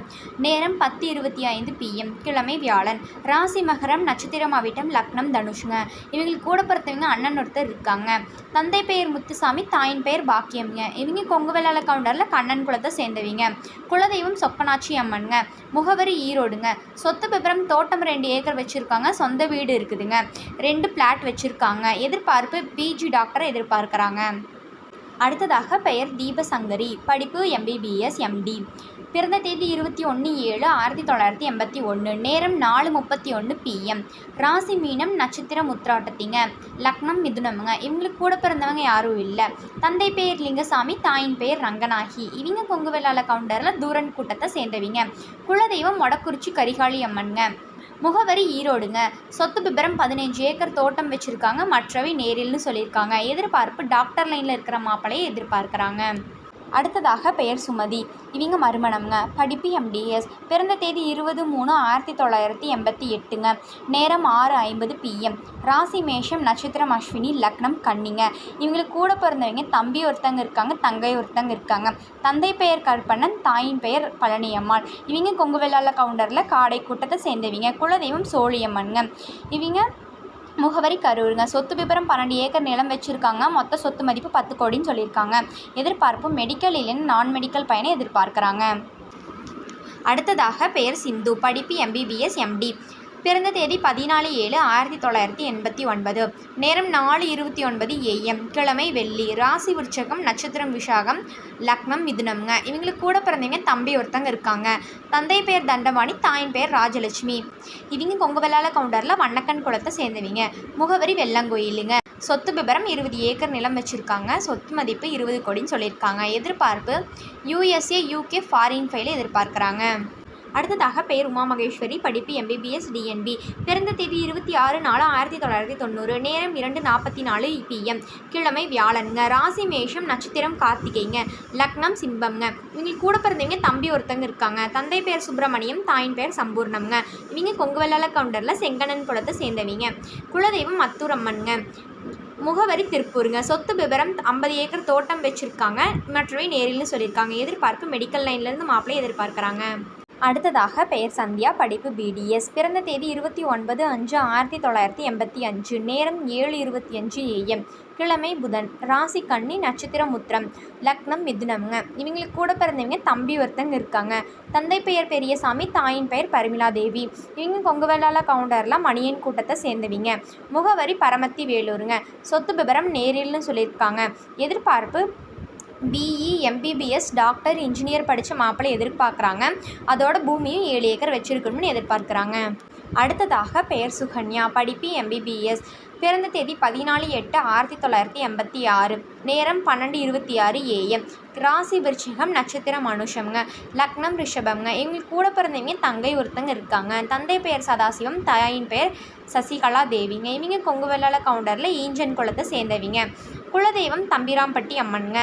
நேரம் பத்து இருபத்தி ஐந்து பிஎம் கிழமை வியாழன். ராசி மகரம் நட்சத்திரம் மாவட்டம் லக்னம் தனுஷுங்க. இவங்களுக்கு கூட பிறந்தவங்க அண்ணன் ஒருத்தர் இருக்காங்க. தந்தை பெயர் முத்துசாமி தாயின் பெயர் பாக்கியம்ங்க. இவங்க கொங்கு வெள்ளாள கவுண்டரில் கண்ணன் குலத்தை சேர்ந்தவங்க. குலதெய்வம் சொக்கநாச்சி அம்மனுங்க. முகவரி ஈரோடுங்க. சொத்து விபரம் தோட்டம் ரெண்டு ஏக்கர் வச்சுருக்காங்க. சொந்த வீடு இருக்குதுங்க. ரெண்டு பிளாட் வச்சுருக்காங்க. எதிர்பார்ப்பு பிஜி டாக்டரை எதிர்பார்க்குறாங்க. அடுத்ததாக பெயர் தீபசங்கரி. படிப்பு எம்பிபிஎஸ் எம்டி பிறந்த தேதி இருபத்தி ஒன்று ஏழு ஆயிரத்தி தொள்ளாயிரத்தி எண்பத்தி ஒன்று நேரம் நாலு முப்பத்தி ஒன்று பிஎம் ராசி மீனம் நட்சத்திரம் உத்திராட்டத்திங்க லக்னம் மிதுனமுங்க. இவங்களுக்கு கூட பிறந்தவங்க யாரும் இல்லை. தந்தை பெயர் லிங்கசாமி தாயின் பெயர் ரங்கநாகி இவங்க கொங்கு வெள்ளாள கவுண்டரில் தூரன் கூட்டத்தை சேர்ந்தவங்க. குலதெய்வம் மொடக்குறிச்சி கரிகாலி அம்மனுங்க. முகவரி ஈரோடுங்க. சொத்து விபரம் பதினஞ்சு ஏக்கர் தோட்டம் வச்சுருக்காங்க. மற்றவை நேரில்னு சொல்லியிருக்காங்க. எதிர்பார்ப்பு டாக்டர் லைனில் இருக்கிற மாப்பிள்ளையை எதிர்பார்க்குறாங்க. அடுத்ததாக பெயர் சுமதி. இவங்க மறுமணம்ங்க. படிப்பு எம்டிஎஸ் பிறந்த தேதி இருபது மூணு ஆயிரத்தி தொள்ளாயிரத்தி எண்பத்தி எட்டுங்க. நேரம் ஆறு ஐம்பது பிஎம் ராசி மேஷம் நட்சத்திரம் அஸ்வினி லக்னம் கன்னிங்க. இவங்களுக்கு கூட பிறந்தவங்க தம்பி ஒருத்தங்க இருக்காங்க தங்கை ஒருத்தங்க இருக்காங்க. தந்தை பெயர் கருப்பண்ணன் தாயின் பெயர் பழனியம்மாள். இவங்க கொங்கு வெள்ளாள கவுண்டரில் காடை கூட்டத்தை சேர்ந்தவங்க. குலதெய்வம் சோழியம்மனுங்க. இவங்க முகவரி கரூருங்க. சொத்து விபரம் பன்னெண்டு ஏக்கர் நிலம் வச்சுருக்காங்க. மொத்த சொத்து மதிப்பு பத்து கோடின்னு சொல்லியிருக்காங்க. எதிர்பார்ப்பு மெடிக்கல் இல்லைன்னு நான் மெடிக்கல் பயனை எதிர்பார்க்குறாங்க. அடுத்ததாக பெயர் சிந்து. படிப்பு எம்பிபிஎஸ் எம்டி பிறந்த தேதி பதினாலு ஏழு ஆயிரத்தி தொள்ளாயிரத்தி எண்பத்தி ஒன்பது. நேரம் நாலு இருபத்தி ஒன்பது ஏஎம் கிழமை வெள்ளி. ராசி விருச்சகம் நட்சத்திரம் விஷாகம் லக்னம் மிதுனம்ங்க. இவங்களுக்கு கூட பிறந்தவங்க தம்பி ஒருத்தங்க இருக்காங்க. தந்தை பேர் தண்டபாணி தாயின் பேர் ராஜலட்சுமி. இவங்க கொங்குவலால கவுண்டரில் வண்ணக்கன் குளத்தை சேர்ந்தவங்க. முகவரி வெள்ளங்கோயிலுங்க. சொத்து விபரம் இருபது ஏக்கர் நிலம் வச்சுருக்காங்க. சொத்து மதிப்பு இருபது கோடின்னு சொல்லியிருக்காங்க. எதிர்பார்ப்பு யூஎஸ்ஏ யூகே ஃபாரின் ஃபைலை எதிர்பார்க்குறாங்க. அடுத்ததாக பெயர் உமா மகேஸ்வரி படிப்பு எம்பிபிஎஸ் டிஎன்பி பிறந்த தேதி இருபத்தி ஆறு நாலு ஆயிரத்தி தொள்ளாயிரத்தி தொண்ணூறு. நேரம் இரண்டு நாற்பத்தி நாலு பிஎம் கிழமை வியாழனுங்க ராசி மேஷம் நட்சத்திரம் கார்த்திகைங்க. லக்னம் சிம்பம்ங்க. இவங்க கூட பிறந்தவங்க தம்பி ஒருத்தங்க இருக்காங்க. தந்தை பேர் சுப்பிரமணியம் தாயின் பேர் சம்பூர்ணம்ங்க. இவங்க கொங்கு கவுண்டரில் செங்கனன் குளத்தை சேர்ந்தவங்க. குலதெய்வம் அத்துரம்மனுங்க முகவரி திருப்பூருங்க. சொத்து விவரம் ஐம்பது ஏக்கர் தோட்டம் வச்சுருக்காங்க. மற்றவை நேரில்னு சொல்லியிருக்காங்க. எதிர்பார்ப்பு மெடிக்கல் லைன்லேருந்து மாப்பிள்ளை எதிர்பார்க்குறாங்க. அடுத்ததாக பெயர் சந்தியா படிப்பு பிடிஎஸ் பிறந்த தேதி இருபத்தி ஒன்பது அஞ்சு ஆயிரத்தி தொள்ளாயிரத்தி எண்பத்தி அஞ்சு. நேரம் ஏழு இருபத்தி அஞ்சு ஏஎம் கிழமை புதன். ராசி கண்ணி நட்சத்திரம் உத்திரம் லக்னம் மிதுனம்ங்க. இவங்களுக்கு கூட பிறந்தவங்க தம்பி ஒருத்தங்க இருக்காங்க. தந்தை பெயர் பெரியசாமி தாயின் பெயர் பரிமிளா தேவி இவங்க கொங்கு கவுண்டரில் மணியன் கூட்டத்தை சேர்ந்தவங்க. முகவரி பரமத்தி வேலூருங்க. சொத்து விபரம் நேரில்னு சொல்லியிருக்காங்க. எதிர்பார்ப்பு பிஇ எம்பிபிஎஸ் டாக்டர் இன்ஜினியர் படித்த மாப்பிள்ளை எதிர்பார்க்குறாங்க. அதோட பூமியும் ஏழு ஏக்கர் வச்சுருக்கணும்னு எதிர்பார்க்குறாங்க. அடுத்ததாக பெயர் சுகன்யா படிப்பு எம்பிபிஎஸ் பிறந்த தேதி பதினாலு எட்டு ஆயிரத்தி தொள்ளாயிரத்தி எண்பத்தி ஆறு. நேரம் பன்னெண்டு இருபத்தி ஆறு ஏஎம் ராசி விருச்சிகம் நட்சத்திரம் அனுஷம்ங்க. லக்னம் ரிஷபம்ங்க. எங்களுக்கு கூட பிறந்தவங்க தங்கை ஒருத்தங்க இருக்காங்க. தந்தை பெயர் சதாசிவம் தாயின் பெயர் சசிகலா தேவிங்க. இவங்க கொங்கு வெள்ளாள கவுண்டரில் ஈஞ்சன் குளத்தை சேர்ந்தவிங்க. குலதெய்வம் தம்பிராம்பட்டி அம்மனுங்க.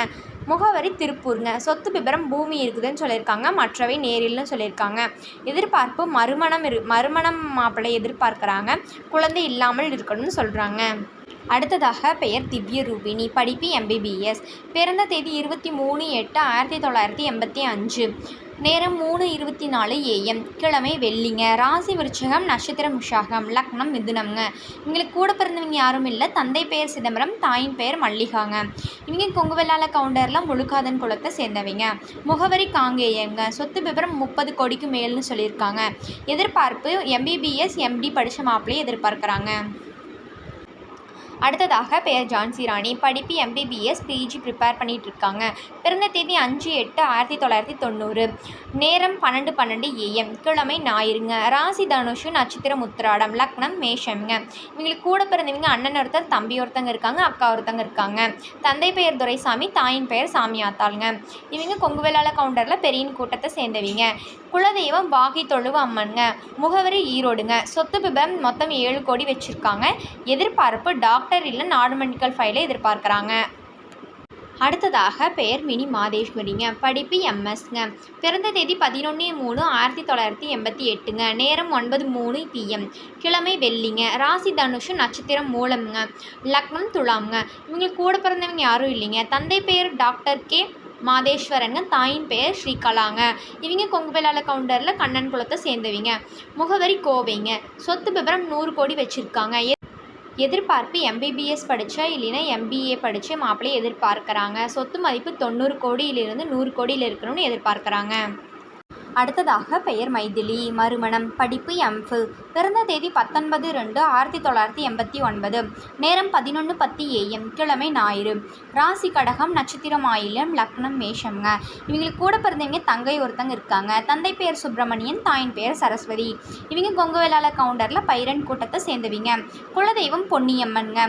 முகவரி திருப்பூருங்க. சொத்து விபரம் பூமி இருக்குதுன்னு சொல்லியிருக்காங்க. மற்றவை நேரில்னு சொல்லியிருக்காங்க. எதிர்பார்ப்பு மறுமணம் இரு மறுமணம் மாப்பிள்ளை எதிர்பார்க்குறாங்க. குழந்தை இல்லாமல் இருக்கணும்னு சொல்கிறாங்க அடுத்ததாக பெயர் திவ்ய ரூபினி படிப்பு எம்பிபிஎஸ் பிறந்த தேதி இருபத்தி மூணு எட்டு ஆயிரத்தி தொள்ளாயிரத்தி எண்பத்தி அஞ்சு. நேரம் மூணு இருபத்தி நாலு ஏஎம் கிழமை வெள்ளிங்க. ராசி விருச்சகம் நட்சத்திரம் உஷாகம் லக்னம் மிதுனம்ங்க இவங்களுக்கு கூட பிறந்தவங்க யாரும் இல்லை. தந்தை பெயர் சிதம்பரம் தாயின் பெயர் மல்லிகாங்க. இவங்க கொங்குவெல்லால கவுண்டரில் முழுக்காதன் குளத்தை சேர்ந்தவங்க. முகவரி காங்கேயங்க. சொத்து விவரம் முப்பது கோடிக்கு மேல்னு சொல்லியிருக்காங்க. எதிர்பார்ப்பு எம்பிபிஎஸ் எம்டி படித்த மாப்பிள்ளையை எதிர்பார்க்குறாங்க. அடுத்ததாக பெயர் ஜான்சி ராணி. படிப்பு எம்பிபிஎஸ் பிஜி ப்ரிப்பேர் பண்ணிகிட்ருக்காங்க இருக்காங்க பிறந்த தேதி அஞ்சு எட்டு ஆயிரத்தி தொள்ளாயிரத்தி தொண்ணூறு. நேரம் பன்னெண்டு பன்னெண்டு ஏஎம் கிழமை ஞாயிறுங்க. ராசி தனுஷு நட்சத்திரம் உத்திராடம் லக்னம் மேஷம்ங்க. இவங்களுக்கு கூட பிறந்தவங்க அண்ணன் ஒருத்தர் தம்பி ஒருத்தங்க இருக்காங்க அக்கா ஒருத்தங்க இருக்காங்க. தந்தை பெயர் துரைசாமி தாயின் பெயர் சாமியாத்தாளுங்க. இவங்க கொங்கு கவுண்டரில் பெரியின் கூட்டத்தை சேர்ந்தவங்க. குலதெய்வம் வாகை தொழுவு அம்மனுங்க. முகவரி ஈரோடுங்க. சொத்து பிபம் மொத்தம் ஏழு கோடி வச்சுருக்காங்க. எதிர்பார்ப்பு டாக்டர் இல்லை நாடு மெடிக்கல் ஃபைலை எதிர்பார்க்குறாங்க. அடுத்ததாக பெயர் மினி மாதேஸ்வரிங்க. படிப்பு எம்எஸ்ங்க. பிறந்த தேதி பதினொன்று மூணு ஆயிரத்தி தொள்ளாயிரத்தி எண்பத்தி எட்டுங்க. நேரம் ஒன்பது மூணு பிஎம் கிழமை வெள்ளிங்க. ராசி தனுஷு நட்சத்திரம் மூலம்ங்க. லக்னம் துலாம்ங்க இவங்களுக்கு கூட பிறந்தவங்க யாரும் இல்லைங்க. தந்தை பெயர் டாக்டர் கே. மாதேஸ்வரனுங்க தாயின் பெயர் ஸ்ரீகலாங்க. இவங்க கொங்குவேலால கவுண்டரில் கண்ணன் குலத்தை சேர்ந்தவங்க. முகவரி கோவைங்க. சொத்து விபரம் நூறு கோடி வச்சுருக்காங்க. எதிர்பார்ப்பு எம்பிபிஎஸ் படித்த இல்லைன்னா எம்பிஏ படித்த மாப்பிள்ளை எதிர்பார்க்குறாங்க. சொத்து மதிப்பு தொண்ணூறு கோடியிலிருந்து நூறு கோடியில் இருக்கணும்னு எதிர்பார்க்குறாங்க. அடுத்ததாக பெயர் மைதிலி. மறுமணம். படிப்பு எம்ஃபில் பிறந்த தேதி பத்தொன்பது ரெண்டு ஆயிரத்தி தொள்ளாயிரத்தி எண்பத்தி ஒன்பது. நேரம் பதினொன்று பத்து ஏஎம் கிழமை ஞாயிறு. ராசி கடகம் நட்சத்திரம் ஆயிலம் லக்னம் மேஷம்ங்க இவங்களுக்கு கூட பிறந்தவங்க தங்கை ஒருத்தங்க இருக்காங்க. தந்தை பெயர் சுப்பிரமணியன் தாயின் பெயர் சரஸ்வதி. இவங்க கொங்கு வேளாள கவுண்டரில் பைரன் கூட்டத்தை சேர்ந்தவங்க. குலதெய்வம் பொன்னியம்மன்ங்க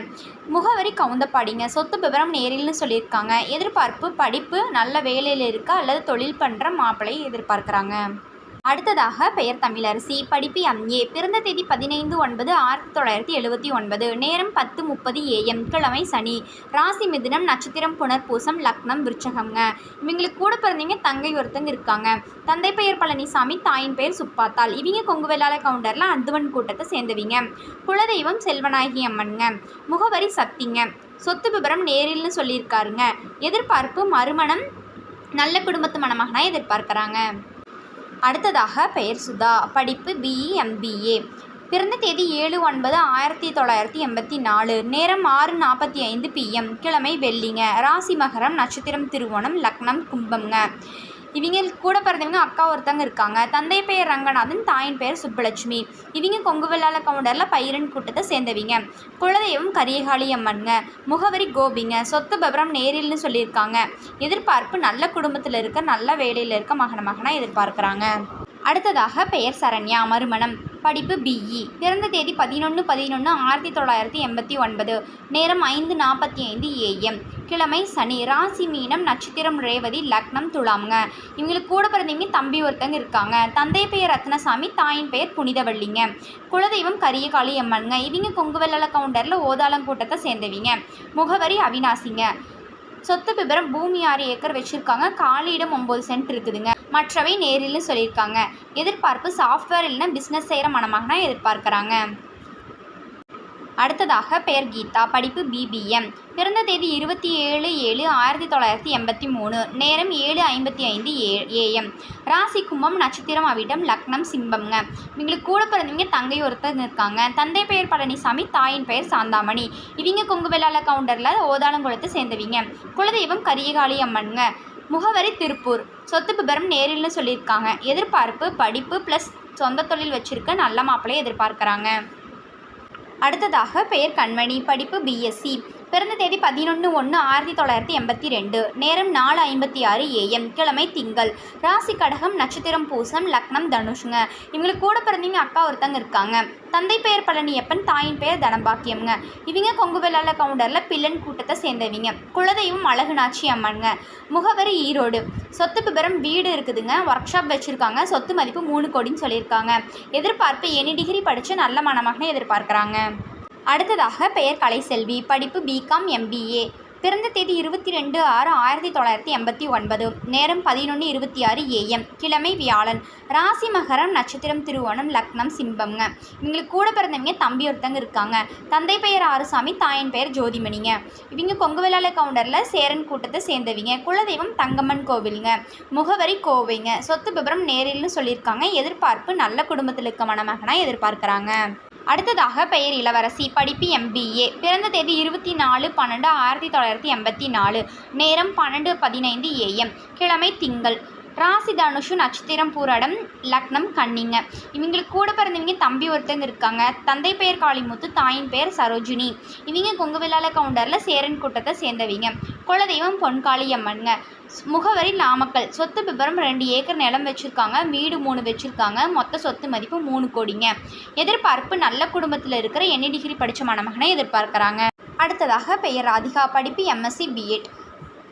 முகவரி கவுந்தப்பாடிங்க. சொத்து விவரம் நேரில்னு சொல்லியிருக்காங்க. எதிர்பார்ப்பு படிப்பு நல்ல வேலையில் இருக்கா? அல்லது தொழில் பண்ணுற மாப்பிள்ளையை எதிர்பார்க்குறாங்க. அடுத்ததாக பெயர் தமிழரசி. படிப்பு எம்ஏ பிறந்த தேதி பதினைந்து ஒன்பது ஆயிரத்தி தொள்ளாயிரத்தி எழுபத்தி ஒன்பது. நேரம் பத்து முப்பது ஏஎம் கிழமை சனி. ராசி மிதுனம் நட்சத்திரம் புனர்பூசம் லக்னம் விருச்சகம்ங்க. இவங்களுக்கு கூட பிறந்தவங்க தங்கை ஒருத்தங்க இருக்காங்க. தந்தை பெயர் பழனிசாமி தாயின் பெயர் சுப்பாத்தாள். இவங்க கொங்கு வெள்ளாள கவுண்டரில் அந்துவன் கூட்டத்தை சேர்ந்தவங்க. குலதெய்வம் செல்வநாயகி அம்மனுங்க. முகவரி சக்திங்க. சொத்து விபரம் நேரில்னு சொல்லியிருக்காருங்க. எதிர்பார்ப்பு மறுமணம் நல்ல குடும்பத்து மணமகனாக எதிர்பார்க்குறாங்க. அடுத்ததாக பெயர் சுதா. படிப்பு பிஇ எம்பிஏ பிறந்த தேதி ஏழு ஒன்பது ஆயிரத்தி தொள்ளாயிரத்தி எண்பத்தி நாலு. நேரம் ஆறு நாற்பத்தி ஐந்து பிஎம் கிழமை வெள்ளிங்க. ராசி மகரம் நட்சத்திரம் திருவோணம் லக்னம் கும்பம்ங்க. இவங்க கூட பிறந்தவங்க அக்கா ஒருத்தங்க இருக்காங்க. தந்தை பெயர் ரங்கநாதன் தாயின் பெயர் சுப்புலட்சுமி. இவங்க கொங்கு வெள்ளாள கவுண்டரில் பயிரன் கூட்டத்தை சேர்ந்தவிங்க. குலதெய்வம் கரியகாளி அம்மனுங்க. முகவரி கோபிங்க. சொத்து பபரம் நேரில்னு சொல்லியிருக்காங்க. எதிர்பார்ப்பு நல்ல குடும்பத்தில் இருக்க நல்ல வேலையில் இருக்க மகன மகனாக எதிர்பார்க்குறாங்க. அடுத்ததாக பெயர் சரண்யா மறுமணம். படிப்பு பிஇ பிறந்த தேதி பதினொன்று பதினொன்று ஆயிரத்தி தொள்ளாயிரத்தி எண்பத்தி ஒன்பது. நேரம் ஐந்து நாற்பத்தி ஐந்து ஏஎம் கிழமை சனி ராசி மீனம் நட்சத்திரம் ரேவதி லக்னம் துலாம்ங்க இவங்களுக்கு கூட பிறந்தவங்க தம்பி ஒருத்தங்க இருக்காங்க. தந்தை பெயர் ரத்னசாமி தாயின் பெயர் புனிதவள்ளிங்க. குலதெய்வம் கரியகாளி அம்மனுங்க இவங்க கொங்கு வெள்ளல கவுண்டரில் ஓதாளங்கூட்டத்தை சேர்ந்தவிங்க. முகவரி அவினாசிங்க. சொத்து விபரம் பூமி ஆறு ஏக்கர் வச்சுருக்காங்க. காலியிடம் ஒம்பது சென்ட் இருக்குதுங்க. மற்றவை நேரில்னு சொல்லியிருக்காங்க. எதிர்பார்ப்பு சாஃப்ட்வேர் இல்லைன்னா பிஸ்னஸ் செய்கிற மணமகனா எதிர்பார்க்குறாங்க. அடுத்ததாக பெயர் கீதா படிப்பு பிபிஎம் பிறந்த தேதி இருபத்தி ஏழு ஏழு ஆயிரத்தி தொள்ளாயிரத்தி எண்பத்தி மூணு. நேரம் ஏழு ஐம்பத்தி ஐந்து ஏ ஏஎம் ராசி கும்பம் நட்சத்திரம் அவிடம் லக்னம் சிம்பம்ங்க. இவங்களுக்கு கூட பிறந்தவங்க தங்கை ஒருத்தர் இருக்காங்க. தந்தை பெயர் பழனிசாமி தாயின் பெயர் சாந்தாமணி. இவங்க கொங்கு வெள்ளாள கவுண்டரில் ஓதாளங்குளத்தை சேர்ந்தவிங்க. குலதெய்வம் கரியகாளி அம்மனுங்க. முகவரி திருப்பூர். சொத்து விபரம் நேரில்னு சொல்லியிருக்காங்க. எதிர்பார்ப்பு படிப்பு ப்ளஸ் சொந்த தொழில் வச்சுருக்க நல்ல மாப்பிள்ளையை எதிர்பார்க்குறாங்க. அடுத்ததாக பெயர் கண்மணி படிப்பு பிஎஸ்சி பிறந்த தேதி பதினொன்று ஒன்று ஆயிரத்தி தொள்ளாயிரத்தி எண்பத்தி ரெண்டு. நேரம் நாலு ஐம்பத்தி ஆறு ஏஎம் கிழமை திங்கள். ராசி கடகம் நட்சத்திரம் பூசம் லக்னம் தனுஷுங்க. இவங்களுக்கு கூட பிறந்தவங்க அக்கா ஒருத்தங்க இருக்காங்க. தந்தை பெயர் பழனியப்பன் தாயின் பெயர் தனபாக்கியம்ங்க. இவங்க கொங்கு வெள்ளாள கவுண்டரில் பில்லன் கூட்டத்தை சேர்ந்தவங்க. குலதெய்வம் அழகுநாச்சி அம்மனுங்க. முகவரி ஈரோடு. சொத்து விபரம் வீடு இருக்குதுங்க. ஒர்க் ஷாப் வச்சுருக்காங்க. சொத்து மதிப்பு மூணு கோடின்னு சொல்லியிருக்காங்க. எதிர்பார்ப்பு எனி டிகிரி படித்து நல்ல மணமகனை எதிர்பார்க்குறாங்க. அடுத்ததாக பெயர் கலைசெல்வி படிப்பு பிகாம் எம்பிஏ பிறந்த தேதி இருபத்தி ரெண்டு ஆறு ஆயிரத்தி தொள்ளாயிரத்தி எண்பத்தி ஒன்பது. நேரம் பதினொன்று இருபத்தி ஆறு ஏஎம் கிழமை வியாழன். ராசி மகரம் நட்சத்திரம் திருவோணம் லக்னம் சிம்பம்ங்க. இவங்களுக்கு கூட பிறந்தவங்க தம்பி ஒருத்தங்க இருக்காங்க. தந்தை பெயர் ஆறுசாமி தாயின் பெயர் ஜோதிமணிங்க. இவங்க கொங்கு வெள்ளாள கவுண்டரில் சேரன் கூட்டத்தை சேர்ந்தவங்க. குலதெய்வம் தங்கம்மன் கோவிலுங்க. முகவரி கோவைங்க. சொத்து விபரம் நேரில்னு சொல்லியிருக்காங்க. எதிர்பார்ப்பு நல்ல குடும்பத்தில் இருக்க மணமகனாக எதிர்பார்க்குறாங்க. அடுத்ததாக பெயர் இளவரசி படிப்பு எம்பிஏ பிறந்த தேதி இருபத்தி நாலு பன்னெண்டு ஆயிரத்தி தொள்ளாயிரத்தி எண்பத்தி நாலு. நேரம் பன்னெண்டு பதினைந்து ஏஎம் கிழமை திங்கள். ராசி தனுஷு நட்சத்திரம் பூராடம் லக்னம் கன்னிங்க. இவங்களுக்கு கூட பிறந்தவங்க தம்பி ஒருத்தங்க இருக்காங்க. தந்தை பெயர் காளிமுத்து தாயின் பெயர் சரோஜினி. இவங்க கொங்கு விழால கவுண்டரில் சேரன் கூட்டத்தை சேர்ந்தவங்க. குலதெய்வம் பொன்காளி அம்மனுங்க முகவரி நாமக்கல். சொத்து விபரம் ரெண்டு ஏக்கர் நிலம் வச்சுருக்காங்க. வீடு மூணு வச்சுருக்காங்க. மொத்த சொத்து மதிப்பு மூணு கோடிங்க. எதிர்பார்ப்பு நல்ல குடும்பத்தில் இருக்கிற என்ன டிகிரி படித்த மணமகனை எதிர்பார்க்குறாங்க. அடுத்ததாக பெயர் ராதிகா. படிப்பு எம்எஸ்சி பிஎட்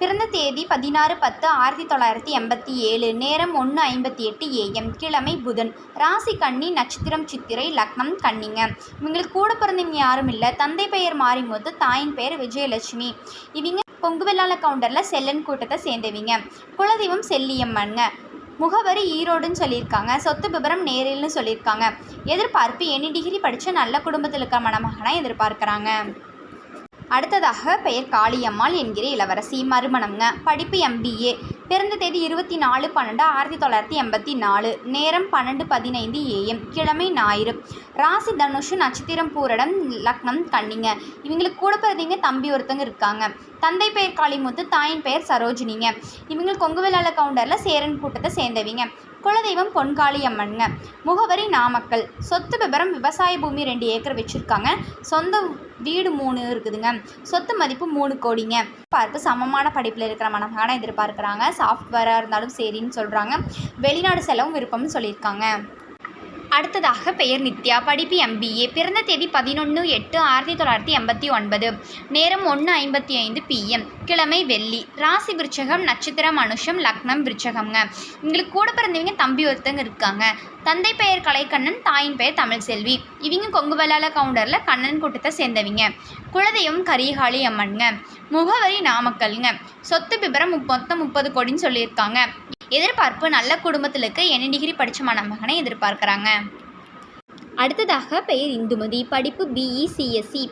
பிறந்த தேதி பதினாறு பத்து ஆயிரத்தி தொள்ளாயிரத்தி எண்பத்தி ஏழு நேரம் ஒன்று ஐம்பத்தி எட்டு ஏஎம் கிழமை புதன். ராசி கன்னி நட்சத்திரம் சித்திரை லக்னம் கன்னிங்க. இவங்களுக்கு கூட பிறந்தவங்க யாரும் இல்லை. தந்தை பெயர் மாரிமுத்து தாயின் பெயர் விஜயலட்சுமி. இவங்க பொங்கு வெள்ளாள கவுண்டரில் செல்லன் கூட்டத்தை சேர்ந்தவிங்க. குலதெய்வம் செல்லியம்மனுங்க முகவரி ஈரோடுன்னு சொல்லியிருக்காங்க. சொத்து விபரம் நேரில்னு சொல்லியிருக்காங்க. எதிர்பார்ப்பு எனி டிகிரி படித்த நல்ல குடும்பத்தில் இருக்கிற மணமகனாக எதிர்பார்க்குறாங்க. அடுத்ததாக பெயர் காளியம்மாள் என்கிற இளவரசி மறுமணம்ங்க. படிப்பு எம்பிஏ பிறந்த தேதி இருபத்தி நாலு பன்னெண்டு ஆயிரத்தி தொள்ளாயிரத்தி எண்பத்தி நாலு. நேரம் பன்னெண்டு பதினைந்து ஏஎம் கிழமை ஞாயிறு. ராசி தனுஷு நட்சத்திரம் பூரடம் லக்னம் கன்னிங்க. இவங்களுக்கு கூட பிறந்தவங்க தம்பி ஒருத்தங்க இருக்காங்க. தந்தை பெயர் காளிமுத்து தாயின் பெயர் சரோஜினிங்க. இவங்க கொங்கு கவுண்டரில் சேரன் கூட்டத்தை சேர்ந்தவங்க. குலதெய்வம் பொன்காளி அம்மனுங்க. முகவரி நாமக்கல். சொத்து விபரம் விவசாய பூமி ரெண்டு ஏக்கர் வச்சுருக்காங்க. சொந்த வீடு மூணு இருக்குதுங்க. சொத்து மதிப்பு மூணு கோடிங்க. பார்த்து சமமான படிப்பில் இருக்கிற மனமான எதிர்பார்க்குறாங்க. சாஃப்ட்வேராக இருந்தாலும் சரின்னு சொல்கிறாங்க வெளிநாடு செலவும் விருப்பம்னு சொல்லியிருக்காங்க. அடுத்ததாக பெயர் நித்யா. படிப்பு எம்பிஏ பிறந்த தேதி பதினொன்று எட்டு ஆயிரத்தி தொள்ளாயிரத்தி எண்பத்தி ஒன்பது. நேரம் ஒன்று ஐம்பத்தி ஐந்து பிஎம் கிழமை வெள்ளி. ராசி விருச்சகம் நட்சத்திரம் அனுஷம் லக்னம் விருச்சகம்ங்க. இவங்களுக்கு கூட பிறந்தவங்க தம்பி ஒருத்தங்க இருக்காங்க. தந்தை பெயர் கலைக்கண்ணன் தாயின் பெயர் தமிழ்செல்வி. இவங்க கொங்கு கவுண்டரில் கண்ணன் கூட்டத்தை சேர்ந்தவங்க. குலதெய்வம் கரிகாளி அம்மனுங்க. முகவரி நாமக்கல்ங்க. சொத்து விபரம் மொத்தம் முப்பது கோடின்னு சொல்லியிருக்காங்க. எதிர்பார்ப்பு நல்ல குடும்பத்தில் இருக்க என்ன டிகிரி படித்த மணமகனை எதிர்பார்க்குறாங்க. அடுத்ததாக பெயர் இந்துமதி. படிப்பு பிஇ சிஎஸ்சி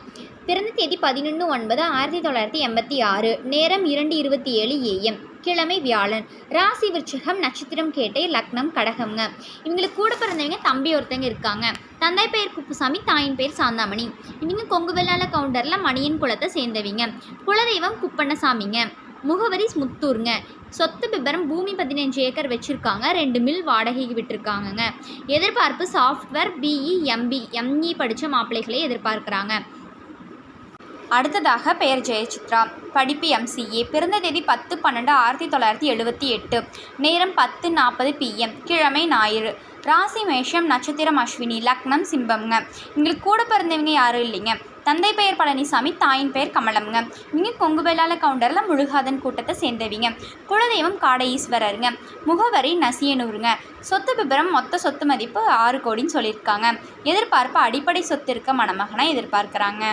பிறந்த தேதி பதினொன்று ஒன்பது ஆயிரத்தி தொள்ளாயிரத்தி எண்பத்தி ஆறு. நேரம் இரண்டு இருபத்தி ஏழு ஏஎம் கிழமை வியாழன். ராசி விருச்சிகம் நட்சத்திரம் கேட்டை லக்னம் கடகம்ங்க. இவங்களுக்கு கூட பிறந்தவங்க தம்பி ஒருத்தங்க இருக்காங்க. தந்தை பெயர் குப்புசாமி தாயின் பெயர் சாந்தாமணி. இவங்க கொங்கு வெள்ளால கவுண்டரில் மணியன் குலத்தை சேர்ந்தவங்க. குலதெய்வம் குப்பண்ணசாமிங்க. முகவரி முத்தூருங்க. சொத்து விபரம் பூமி பதினஞ்சு ஏக்கர் வச்சுருக்காங்க. ரெண்டு மில் வாடகைக்கு விட்டுருக்காங்கங்க. எதிர்பார்ப்பு சாஃப்ட்வேர் பிஇ எம்பி எம்இ படித்த மாப்பிள்ளைகளை எதிர்பார்க்குறாங்க. அடுத்ததாக பெயர் ஜெயசித்ரா. படிப்பு எம்சிஏ பிறந்த தேதி பத்து பன்னெண்டு ஆயிரத்தி தொள்ளாயிரத்தி எழுபத்தி எட்டு. நேரம் பத்து நாற்பது பிஎம் கிழமை ஞாயிறு. ராசி மேஷம் நட்சத்திரம் அஸ்வினி லக்னம் சிம்பம்ங்க. எங்களுக்கு கூட பிறந்தவங்க யாரும் இல்லைங்க. தந்தை பெயர் பழனிசாமி தாயின் பெயர் கமலம்ங்க. நீங்கள் கொங்கு வேளாள கவுண்டரில் முழுகாதன் கூட்டத்தை சேர்ந்தவிங்க. குலதெய்வம் காடை ஈஸ்வரருங்க முகவரி நசியனூருங்க. சொத்து விபரம் மொத்த சொத்து மதிப்பு ஆறு கோடின்னு சொல்லியிருக்காங்க. எதிர்பார்ப்பு அடிப்படை சொத்து இருக்க மணமகனை எதிர்பார்க்குறாங்க.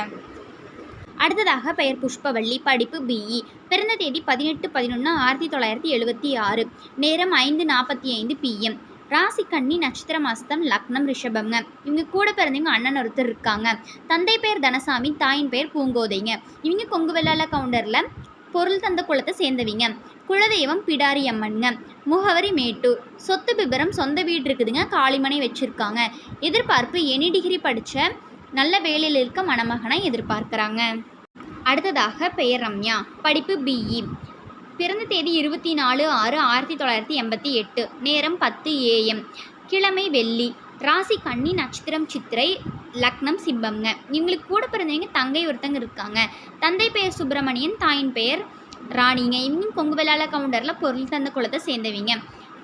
அடுத்ததாக பெயர் புஷ்பவள்ளி படிப்பு பிஇ பிறந்த தேதி பதினெட்டு பதினொன்று ஆயிரத்தி தொள்ளாயிரத்தி எழுபத்தி ஆறு. நேரம் ஐந்து நாற்பத்தி ஐந்து பிஎம் ராசி கண்ணி நட்சத்திரம் மாஸ்தம் லக்னம் ரிஷபம்ங்க இவங்க கூட பிறந்தவங்க அண்ணன் ஒருத்தர் இருக்காங்க. தந்தை பெயர் தனசாமி தாயின் பெயர் பூங்கோதைங்க. இவங்க கொங்கு வெள்ளால கவுண்டரில் பொருள் தந்த குலத்தை சேர்ந்தவிங்க. குலதெய்வம் பிடாரி அம்மனுங்க. முகவரி மேட்டூர் சொத்து விபரம் சொந்த வீடு இருக்குதுங்க. காளிமனை வச்சுருக்காங்க. எதிர்பார்ப்பு எனி டிகிரி படித்த நல்ல வேலையில் இருக்க மணமகனை எதிர்பார்க்குறாங்க. அடுத்ததாக பெயர் ரம்யா. படிப்பு பிஇ e. பிறந்த தேதி இருபத்தி நாலு ஆறு ஆயிரத்தி தொள்ளாயிரத்தி எண்பத்தி எட்டு. நேரம் பத்து ஏஎம் கிழமை வெள்ளி. ராசி கன்னி நட்சத்திரம் சித்திரை லக்னம் சிம்பம்ங்க இவங்களுக்கு கூட பிறந்தவங்க தங்கை ஒருத்தங்க இருக்காங்க. தந்தை பெயர் சுப்பிரமணியன் தாயின் பெயர் ராணிங்க. இவங்க கொங்கு வெள்ளாள கவுண்டரில் பொருள் தந்த குலத்தை சேர்ந்தவங்க.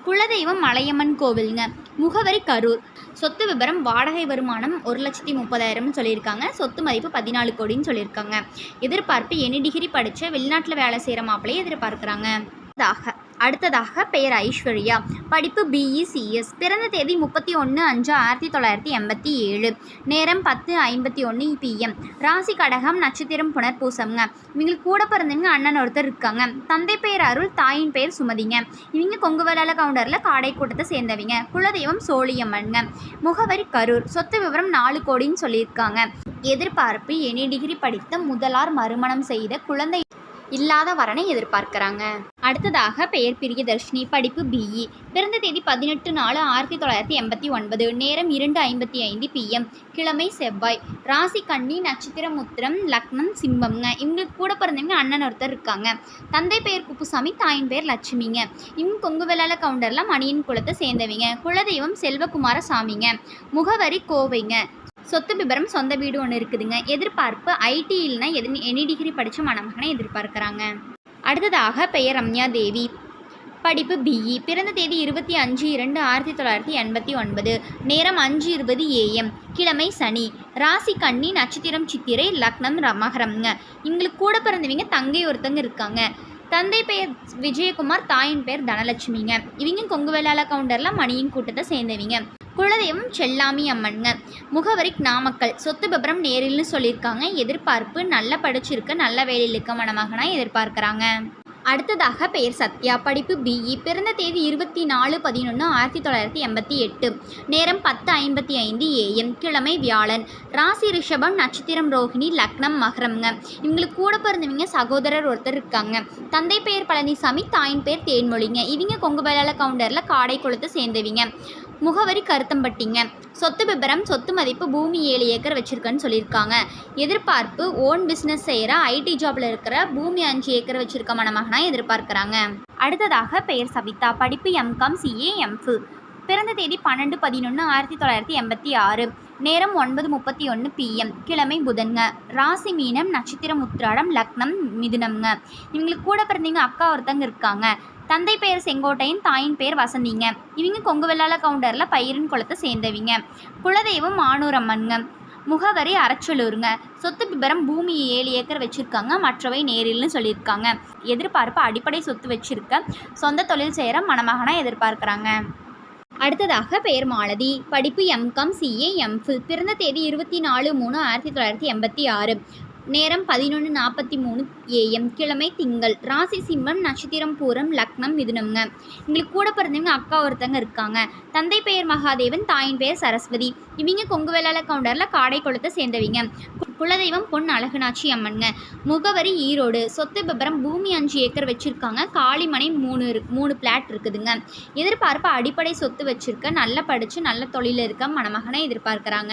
குலதெய்வம் மலையம்மன் கோவிலுங்க. முகவரி கரூர். சொத்து விபரம் வாடகை வருமானம் ஒரு லட்சத்தி முப்பதாயிரம்னு சொல்லியிருக்காங்க. சொத்து மதிப்பு பதினாலு கோடின்னு சொல்லியிருக்காங்க. எதிர்பார்ப்பு எனி டிகிரி படித்த வெளிநாட்டில் வேலை செய்கிற மாப்பிள்ளையை எதிர்பார்க்குறாங்க. அடுத்ததாக அடுத்ததாக பெயர் ஐஸ்வர்யா. படிப்பு பிஇசிஎஸ் பிறந்த தேதி முப்பத்தி ஒன்று அஞ்சு ஆயிரத்தி தொள்ளாயிரத்தி எண்பத்தி ஏழு. நேரம் பத்து ஐம்பத்தி ஒன்று பிஎம் ராசி கடகம் நட்சத்திரம் புனர்பூசம்ங்க. இவங்களுக்கு கூட பிறந்தவங்க அண்ணன் ஒருத்தர் இருக்காங்க. தந்தை பெயர் அருள் தாயின் பெயர் சுமதிங்க. இவங்க கொங்கு வேளாள கவுண்டரில் காடை கூட்டத்தை சேர்ந்தவங்க. குலதெய்வம் சோழியம்மனுங்க. முகவரி கரூர். சொத்து விவரம் நாலு கோடின்னு சொல்லியிருக்காங்க. எதிர்பார்ப்பு எனி டிகிரி படித்த முதலார் மறுமணம் செய்த குழந்தை இல்லாத வரனை எதிர்பார்க்குறாங்க. அடுத்ததாக பெயர் பிரியதர்ஷினி படிப்பு பிஇ பிறந்த தேதி பதினெட்டு நாலு ஆயிரத்தி தொள்ளாயிரத்தி எண்பத்தி ஒன்பது. நேரம் இரண்டு ஐம்பத்தி ஐந்து பிஎம் கிழமை செவ்வாய். ராசி கண்ணி நட்சத்திரம் உத்திரம் லக்னம் சிம்மம்ங்க. இவங்களுக்கு கூட பிறந்தவங்க அண்ணன் ஒருத்தர் இருக்காங்க. தந்தை பெயர் குப்புசாமி தாயின் பெயர் லட்சுமிங்க. இவங்க கொங்கு விளால கவுண்டரில் மணியின் குலத்தை சேர்ந்தவங்க. குலதெய்வம் செல்வகுமார சாமிங்க முகவரி கோவைங்க. சொத்து விபரம் சொந்த வீடு ஒன்று இருக்குதுங்க. எதிர்பார்ப்பு ஐடியில்னா எது எனி டிகிரி படித்த மணமகனை எதிர்பார்க்குறாங்க. அடுத்ததாக பெயர் ரம்யா தேவி. படிப்பு பிஇ பிறந்த தேதி இருபத்தி அஞ்சு இரண்டு ஆயிரத்தி தொள்ளாயிரத்தி எண்பத்தி ஒன்பது. நேரம் அஞ்சு இருபது ஏஎம் கிழமை சனி. ராசி கண்ணி நட்சத்திரம் சித்திரை லக்னம் ர- மகரம்ங்க. இவங்களுக்கு கூட பிறந்தவங்க தங்கை ஒருத்தங்க இருக்காங்க. தந்தை பெயர் விஜயகுமார் தாயின் பெயர் தனலட்சுமிங்க. இவங்க கொங்கு கவுண்டரில் மணியின் கூட்டத்தை சேர்ந்தவங்க. குலதெய்வம் செல்லாமி அம்மனுங்க முகவரி நாமக்கல். சொத்து விபரம் நேரில்னு சொல்லியிருக்காங்க எதிர்பார்ப்பு நல்ல படிச்சிருக்க நல்ல வேலையில் இருக்க மணமகனா எதிர்பார்க்குறாங்க. அடுத்ததாக பெயர் சத்யா. படிப்பு பிஇ பிறந்த தேதி இருபத்தி நாலு பதினொன்று ஆயிரத்தி தொள்ளாயிரத்தி எண்பத்தி எட்டு. நேரம் பத்து ஐம்பத்தி ஐந்து ஏஎம் கிழமை வியாழன். ராசி ரிஷபம் நட்சத்திரம் ரோஹிணி லக்னம் மகரம்ங்க. இவங்களுக்கு கூட பிறந்தவங்க சகோதரர் ஒருத்தர் இருக்காங்க. தந்தை பெயர் பழனிசாமி தாயின் பெயர் தேன்மொழிங்க. இவங்க கொங்கு வேளாள கவுண்டரில் காடை குளத்தை சேர்ந்தவிங்க. முகவரி கருத்தம்பட்டிங்க. சொத்து விபரம் சொத்து மதிப்பு பூமி ஏழு ஏக்கர் வச்சுருக்கேன்னு சொல்லியிருக்காங்க. எதிர்பார்ப்பு ஓன் பிஸ்னஸ் செய்கிற ஐடி ஜாபில் இருக்கிற பூமி அஞ்சு ஏக்கர் வச்சுருக்க மணமகனாக எதிர்பார்க்குறாங்க. அடுத்ததாக பெயர் சவிதா படிப்பு எம்காம் சிஏ எம்ஃபில் பிறந்த தேதி பன்னெண்டு பதினொன்று ஆயிரத்தி தொள்ளாயிரத்தி எண்பத்தி ஆறு. நேரம் ஒன்பது முப்பத்தி ஒன்று பிஎம் கிழமை புதன்ங்க ராசி மீனம் நட்சத்திரம் உத்திராடம் லக்னம் மிதுனம்ங்க இவங்களுக்கு கூட பிறந்தவங்க அக்கா ஒருத்தங்க இருக்காங்க. தந்தை பெயர் செங்கோட்டையன் தாயின் பெயர் வசந்திங்க. இவங்க கொங்கு வெள்ளாள கவுண்டரில் பயிரின் குளத்தை சேர்ந்தவிங்க. குலதெய்வம் மானூரம்மனுங்க. முகவரி அரச்சலூருங்க சொத்து விபரம் பூமி ஏழு ஏக்கர் வச்சுருக்காங்க. மற்றவை நேரில்னு சொல்லியிருக்காங்க. எதிர்பார்ப்பு அடிப்படை சொத்து வச்சுருக்க சொந்த தொழில் செய்கிற மணமகனாக எதிர்பார்க்குறாங்க. அடுத்ததாக பெயர் மாலதி. படிப்பு எம்காம் சிஏ எம்ஃபில் பிறந்த தேதி இருபத்தி நாலு மூணு ஆயிரத்தி தொள்ளாயிரத்தி எண்பத்தி ஆறு. நேரம் பதினொன்று நாற்பத்தி மூணு ஏஎம் கிழமை திங்கள். ராசி சிம்மம் நட்சத்திரம் பூரம் லக்னம் மிதுனம்ங்க. எங்களுக்கு கூட பிறந்தவங்க அக்கா ஒருத்தங்க இருக்காங்க. தந்தை பெயர் மகாதேவன் தாயின் பெயர் சரஸ்வதி. இவங்க கொங்கு கவுண்டரில் காடை குளத்தை சேர்ந்தவங்க. குலதெய்வம் பொன் அழகுநாச்சி அம்மனுங்க. முகவரி ஈரோடு. சொத்து விபரம் பூமி அஞ்சு ஏக்கர் வச்சுருக்காங்க. காளிமனை மூணு இரு- மூணு பிளாட் இருக்குதுங்க. எதிர்பார்ப்பு அடிப்படை சொத்து வச்சுருக்க நல்லா படித்து நல்ல தொழிலில் இருக்க மணமகனை எதிர்பார்க்குறாங்க.